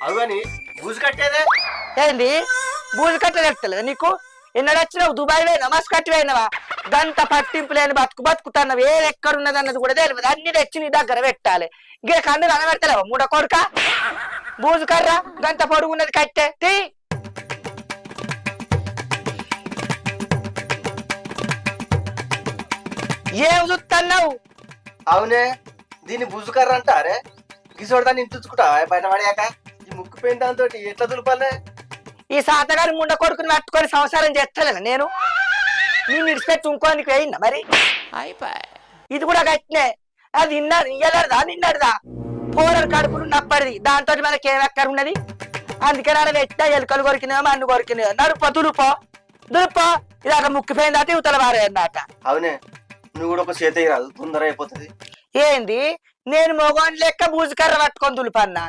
అవు కానీ బూజు కట్టేదే? ఏంది? బూజు కట్ట చెప్తలేదు నీకు? ఎన్నడొచ్చినావు? దుబాయ్ పోయినా మస్ కట్టి పోయినావా? గంట పట్టింపు లేని బతుకు బతుకుతున్నావు. ఏది ఎక్కడ ఉన్నది అన్నది కూడా తెలియదు అన్ని తెచ్చి నీ దగ్గర పెట్టాలి. గే కన్ను కనబెడతలేవు మూడ కొడుక? బూజు కర్ర? గంట పొడుగు ఉన్నది కట్టే. తీ! ఏం చూస్తున్నావు అవునే దీన్ని బూజు కర్ర అంటారే? గిసోడు దాన్ని ఇంటించుకుంటా బయట పడాక ఈ ముక్కు పోయిన దాంతో ఎట్లా దులపాలే? ఈ సాతగారి ముండ కొడుకుని పట్టుకొని సంసారం చేస్తలేను నేను? నేను ఇడిచిపెట్టి ఇంకోనికి వేయిందా మరి? ఇది కూడా గట్టినే. అది ఇన్నాడు ఇయ్యలేదా నిన్నడుదా పోరర్ కడుపులు నప్పడిది. దాంతో మనకి ఏం ఎక్కడ ఉన్నది? అందుకే నాన్న పెట్టా ఎలుకలు కొరికినా మన్ను కొరికినా. నడుపో దులుపో. దులుపో. ఇది అక్కడ ముక్కిపోయింది అట ఇవతల వారే అన్నట అవునే. నువ్వు కూడా ఒక చేత రాదు తొందర అయిపోతుంది. ఏంది? నేను మొగోని లెక్క బూజుకర్ర పట్టుకొని దులుపన్నా.